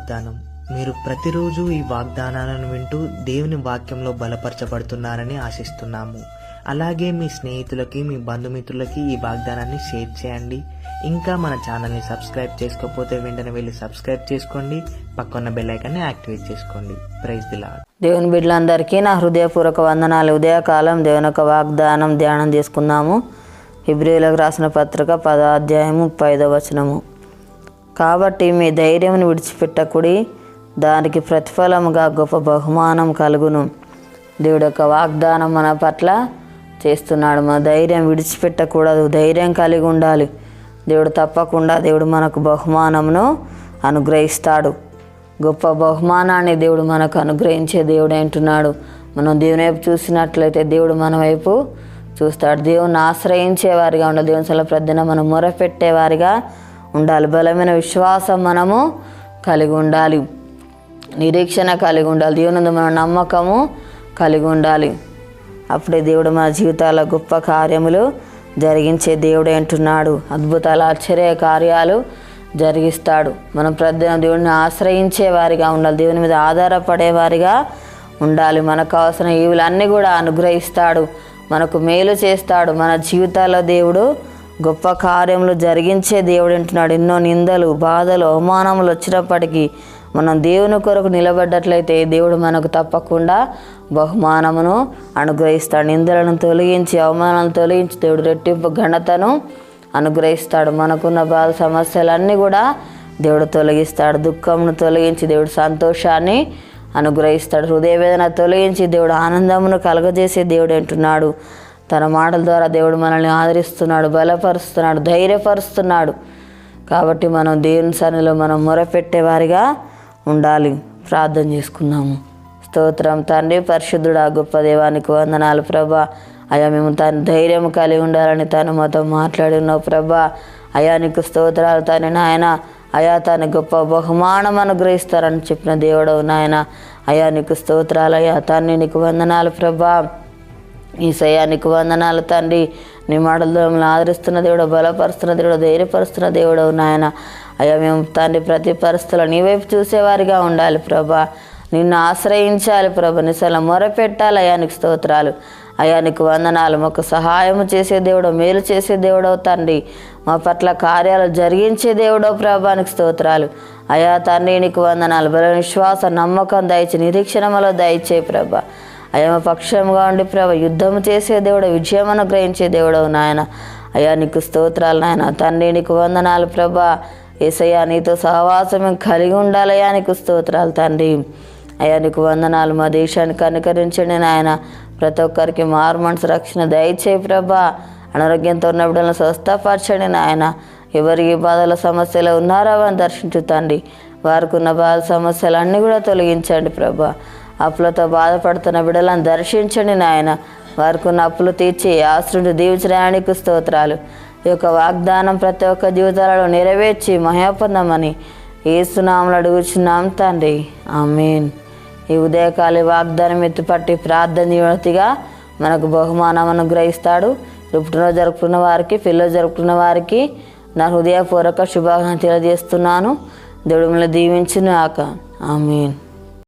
వాగ్దానం. మీరు ప్రతిరోజు ఈ వాగ్దానాలను వింటూ దేవుని వాక్యంలో బలపరచబడుతున్నారని ఆశిస్తున్నాము. అలాగే మీ స్నేహితులకి మీ బంధుమిత్రులకి ఈ వాగ్దానాన్ని షేర్ చేయండి. ఇంకా మన ఛానల్ని సబ్స్క్రైబ్ చేసుకోకపోతే వెంటనే వెళ్ళి సబ్స్క్రైబ్ చేసుకోండి. పక్కన బెల్లైకాన్ని యాక్టివేట్ చేసుకోండి. ప్రైజ్ దిలా దేవుని బిడ్డలందరికీ నా హృదయపూర్వక వందనాలు. ఉదయకాలం దేవుని యొక్క వాగ్దానం ధ్యానం చేసుకుందాము. హిబ్రిలకు రాసిన పత్రిక పదాధ్యాయం ముప్పై ఐదవ వచనము. కాబట్టి మీ ధైర్యం విడిచిపెట్టకుడి. దానికి ప్రతిఫలముగా గొప్ప బహుమానం కలుగును. దేవుడు యొక్క వాగ్దానం మన పట్ల చేస్తున్నాడు. మన ధైర్యం విడిచిపెట్టకూడదు. ధైర్యం కలిగి ఉండాలి. దేవుడు తప్పకుండా దేవుడు మనకు బహుమానమును అనుగ్రహిస్తాడు. గొప్ప బహుమానాన్ని దేవుడు మనకు అనుగ్రహించే దేవుడు అంటున్నాడు. మనం దేవుని వైపు చూసినట్లయితే దేవుడు మన వైపు చూస్తాడు. దేవుని ఆశ్రయించేవారిగా ఉండాలి. దేవుని సల ప్రద్దన మనం మొరపెట్టేవారిగా ఉండాలి. బలమైన విశ్వాసం మనము కలిగి ఉండాలి. నిరీక్షణ కలిగి ఉండాలి. దేవుని మన నమ్మకము కలిగి ఉండాలి. అప్పుడే దేవుడు మన జీవితాల గొప్ప కార్యములు జరిగించే దేవుడు అంటున్నాడు. అద్భుతాలు ఆశ్చర్య కార్యాలు జరిగిస్తాడు. మనం ప్రతి దేవుడిని ఆశ్రయించే వారిగా ఉండాలి. దేవుని మీద ఆధారపడే వారిగా ఉండాలి. మనకు అవసరం ఈవులన్నీ కూడా అనుగ్రహిస్తాడు. మనకు మేలు చేస్తాడు. మన జీవితాల్లో దేవుడు గొప్ప కార్యములు జరిగించే దేవుడు అంటున్నాడు. ఎన్నో నిందలు బాధలు అవమానములు వచ్చినప్పటికీ మనం దేవుని కొరకు నిలబడ్డట్లయితే దేవుడు మనకు తప్పకుండా బహుమానమును అనుగ్రహిస్తాడు. నిందలను తొలగించి అవమానాలను తొలగించి దేవుడు రెట్టింపు ఘనతను అనుగ్రహిస్తాడు. మనకున్న బాధ సమస్యలన్నీ కూడా దేవుడు తొలగిస్తాడు. దుఃఖమును తొలగించి దేవుడు సంతోషాన్ని అనుగ్రహిస్తాడు. హృదయ వేదన తొలగించి దేవుడు ఆనందమును కలగజేసే దేవుడు అంటున్నాడు. తన మాటల ద్వారా దేవుడు మనల్ని ఆదరిస్తున్నాడు బలపరుస్తున్నాడు ధైర్యపరుస్తున్నాడు. కాబట్టి మనం దేవుని సన్నిలో మనం మొరపెట్టేవారిగా ఉండాలి. ప్రార్థన చేసుకుందాము. స్తోత్రం. తండ్రి పరిశుద్ధుడా గొప్ప దేవానికి వందనాలు ప్రభా. అయా మేము తన ధైర్యం కలిగి ఉండాలని తను మాతో మాట్లాడినావు ప్రభా. అయా నీకు స్తోత్రాలు తను నాయన. అయా తన గొప్ప బహుమానం అనుగ్రహిస్తారని చెప్పిన దేవుడవు నాయన. అయా నీకు స్తోత్రాలు. అయా తన్ని నీకు వందనాలు ప్రభా. ఈ సయానికి వందనాలు తండ్రి. నీ మాటలతో మిమ్మల్ని ఆదరిస్తున్న దేవుడు బలపరుస్తున్న దేవుడు ధైర్యపరుస్తున్న దేవుడు నాయన. అయ్యా మేము తండ్రి ప్రతి పరిస్థితుల్లో నీ వైపు చూసేవారిగా ఉండాలి ప్రభా. నిన్ను ఆశ్రయించాలి ప్రభా. నిసల మొరపెట్టాలి అయానికి స్తోత్రాలు. అయ్యా వందనాలు. మాకు సహాయం చేసే దేవుడో మేలు చేసే దేవుడో తండ్రి. మా పట్ల కార్యాలు జరిగించే దేవుడో ప్రభానికి స్తోత్రాలు. అయా తండ్రి నీకు వందనాలు. బల విశ్వాస నమ్మకం దయచి నిరీక్షణములో దయచే ప్రభా. అయమ పక్షంగా ఉండి ప్రభ యుద్ధం చేసే దేవుడు విజయం అనుగ్రహించే దేవుడవు నాయన. అయ్యా నీకు స్తోత్రాలు నాయన. తండ్రి నీకు వందనాలు ప్రభా. ఏసయ్యా నీతో సహవాసం కలిగి ఉండాలయ్యా నీకు స్తోత్రాలు తండ్రి. అయ్యా నీకు వందనాలు. మా దేశానికి అనుకరించండి నాయన. ప్రతి ఒక్కరికి మారు మనసు రక్షణ దయచేయి ప్రభా. అనారోగ్యంతో ఉన్న బిడ్డలను స్వస్థపరచండి నాయన. ఎవరికి బాధల సమస్యలు ఉన్నారో అని దర్శించుతండి వారికి ఉన్న బాధ సమస్యలు అన్నీ కూడా తొలగించండి ప్రభా. అప్పులతో బాధపడుతున్న బిడలను దర్శించండి నాయన. వారికి అప్పులు తీర్చి ఆశ్రుడు దీవించడానికి స్తోత్రాలు. ఈ యొక్క వాగ్దానం ప్రతి ఒక్క జీవితాలలో నెరవేర్చి మహాపొందమని ఏసునామలు అడుగుచున్నాం తండ్రి. ఆమెన్. ఈ ఉదయకాలి వాగ్దానం ఎత్తుపట్టి ప్రార్థన నివృత్తిగా మనకు బహుమానం అనుగ్రహిస్తాడు. పుట్టినరోజు జరుపుకున్న వారికి పిల్లలు జరుపుకున్న వారికి నా హృదయపూర్వక శుభాకాంక్షలు తెలియజేస్తున్నాను. దేవుడు మిమ్మల్ని దీవించును ఆక ఆమెన్.